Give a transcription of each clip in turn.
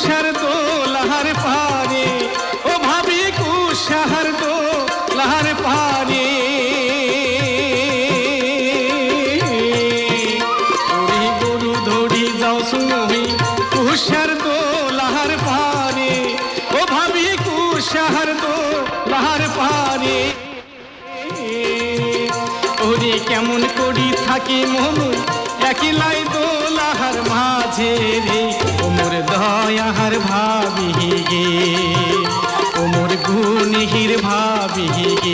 কুশার দো লাহার পারে ও ভাবি কুশার দো লাহার পারে ওরে গরু ধরি যাও কুশার দো লাহার পারে ও ভাবি কুশার দো লাহার পারে ওরে কেমন করি থাকি মমু একলাই দোলাহার মাঝে রে। ওমর দয়াহার ভাবি গে। ওমর গুণহির ভাবিহি গে।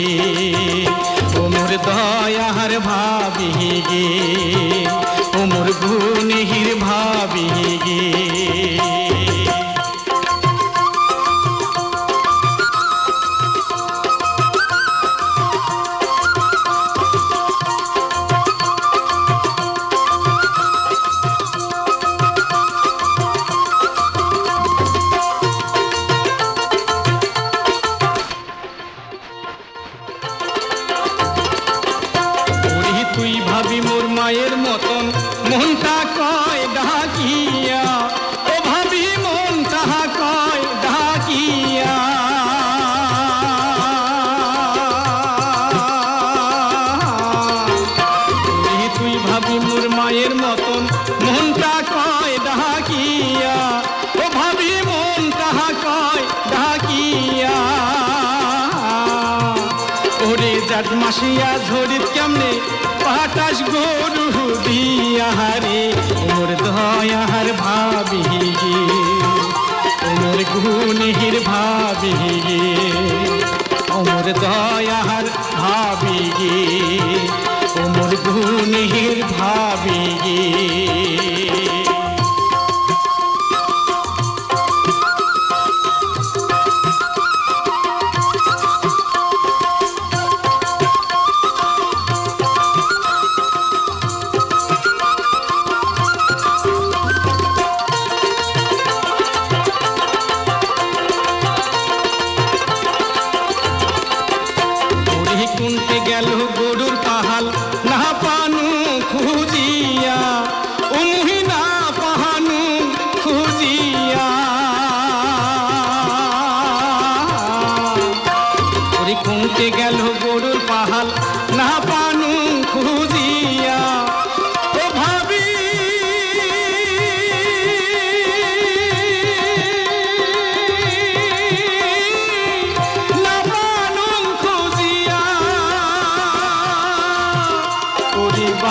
ভাবি মোর মায়ের মতন। মনটা কয় ডাকিয়া, ও ভাবি মন তাহা কয় ডাকিয়া। তুই ভাবি মোর মায়ের মতন ও ভাবি মন তাহা ওরে মাসিয়া, ঝরিত কেমনে পাটাস গরু দিয়া রে ওর দয়াহার ভাবি। গে ওর গুণহির ভাবি ওর দয়াহার ভাবি। গে ওর গুণহির ভাবি।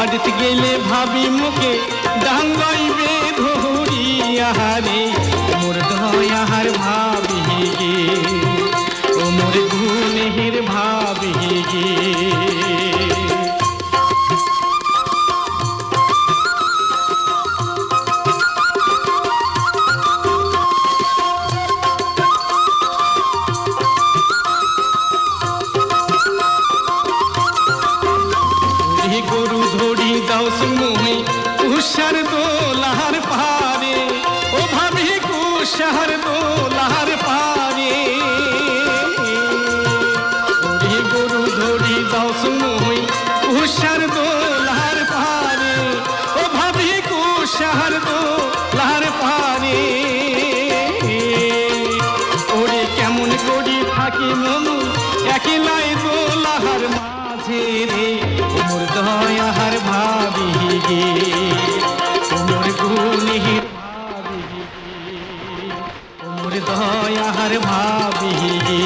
বাড়িতে গেলে ভাবি মুখে ডাঙ্গাইবে ধরিয়া আহারে। মোর দয়াহার ভাবি গে একই মন, একই লাই বোলাহার মাঝে রে। ওমর দয়াহার ভাবি গে ওমর গুণিহি ভাবি গে ওমর দয়াহার ভাবি গে